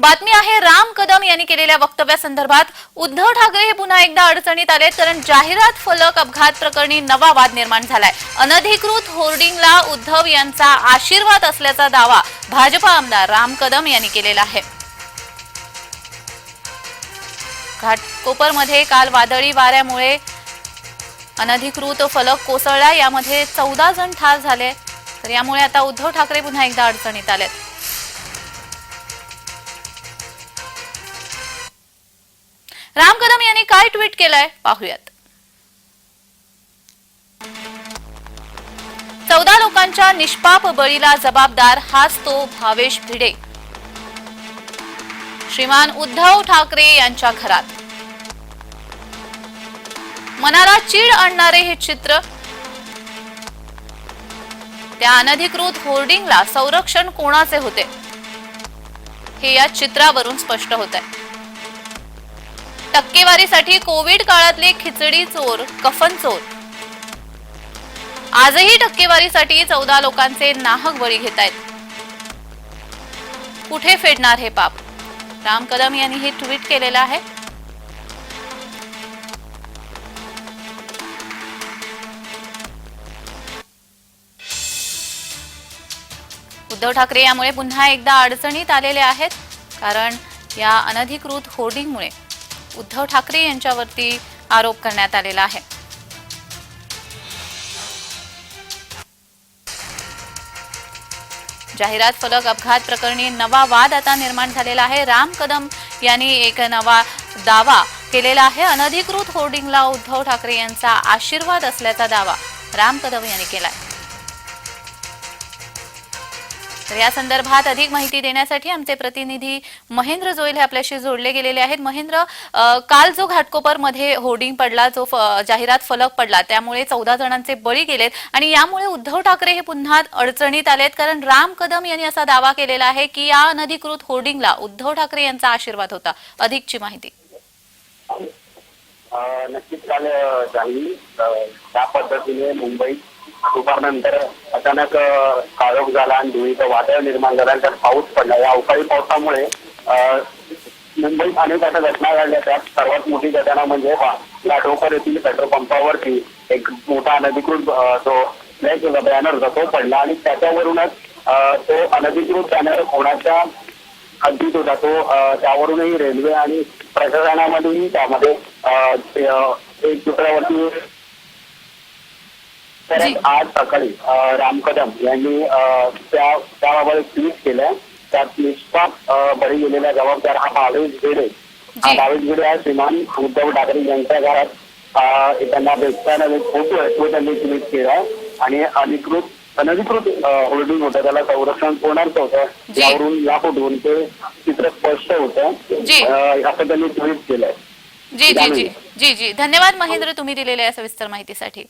बातमी आहे राम कदम यांनी केलेल्या वक्तव्यासंदर्भात उद्धव ठाकरे हे पुन्हा एकदा अडचणीत आले कारण जाहिरात फलक अपघात प्रकरणी नवा वाद निर्माण झालाय. अनधिकृत होर्डिंगला उद्धव यांचा आशीर्वाद असल्याचा दावा भाजपा आमदार राम कदम यांनी केलेला आहे. घाटकोपरमध्ये काल वादळी वाऱ्यामुळे अनधिकृत फलक कोसळला यामध्ये चौदा जण ठार झाले तर यामुळे आता उद्धव ठाकरे पुन्हा एकदा अडचणीत आलेत. राम कदम यांनी काय ट्विट केलंय? पाहूयात. चौदा लोकांच्या निष्पाप बळीला जबाबदार हाच तो भावेश भिडे. श्रीमान उद्धव ठाकरे यांच्या घरात. मनाला चीड आणणारे हे चित्र. त्या अनधिकृत होर्डिंगला संरक्षण कोणाचे होते? हे या चित्रावरून स्पष्ट होत आहे टक्केवारीसाठी कोविड काळातले खिचडी चोर कफन चोर. आजही टक्केवारीसाठी चौदा लोकांचे नाहक बळी घेत आहेत. कुठे फेडणार हे पाप? राम कदम यांनी हे ट्विट केलेलं आहे. उद्धव ठाकरे यामुळे पुन्हा एकदा अडचणीत आलेले आहेत कारण या अनधिकृत होर्डिंगमुळे उद्धव ठाकरे यांच्यावरती आरोप करण्यात आलेला आहे. जाहिरात फलक अपघात प्रकरणी नवा वाद आता निर्माण झालेला आहे. राम कदम यांनी एक नवा दावा केलेला आहे. अनधिकृत होर्डिंगला उद्धव ठाकरे यांचा आशीर्वाद असल्याचा दावा राम कदम यांनी केलाय. तर या संदर्भात अधिक माहिती देण्यासाठी आमचे प्रतिनिधी महेंद्र जोईल हे आपल्याशी जोडले गेलेले आहेत. महेंद्र काल जो घाटकोपरमध्ये होर्डिंग पडला जो जाहिरात फलक पडला त्यामुळे चौदा जणांचे बळी गेलेत आणि यामुळे उद्धव ठाकरे हे पुन्हा अडचणीत आलेत. कारण राम कदम यांनी असा दावा केलेला आहे की या अनधिकृत होर्डिंगला उद्धव ठाकरे यांचा आशीर्वाद होता. अधिकची माहिती. नक्कीच काल अ, झाली त्या पद्धतीने मुंबईत दुपारनंतर अचानक काळोख झाला आणि धुळीचं वादळ निर्माण झालं आणि त्यात पाऊस पडला. या अवकाळी पावसामुळे मुंबईत अनेक अशा घटना घडल्या. त्यात सर्वात मोठी घटना म्हणजे लाटोकर लाठोकर येथील पेट्रोल पंपावरती एक मोठा अनधिकृत जो फ्लॅग बॅनर होता तो पडला आणि त्याच्यावरूनच तो अनधिकृत बॅनर कोणाच्या हद्दीत होता तो त्यावरूनही रेल्वे आणि प्रशासनामध्येही त्यामध्ये एक दुसऱ्यावरती. आज सकाळी राम कदम यांनी त्या त्याबाबत एक ट्विट केलं निष्पाप अ, बळी गेलेला जबाबदार हा भावेश भिडे हा. भावेश भिडे हा श्रीमान उद्धव ठाकरे यांच्या घरात त्यांना भेटताना एक फोटो आहे तो त्यांनी ट्विट केला. आणि अधिकृत अनधिकृत होल्डिंग होतं. त्याला संरक्षण कोणाचं होतं. यावरून या फोटोवरून ते चित्र स्पष्ट होतं. असं त्यांनी ट्विट केलंय. जी जी जी. जी जी. धन्यवाद महेंद्र तुम्ही दिलेल्या या सविस्तर माहितीसाठी.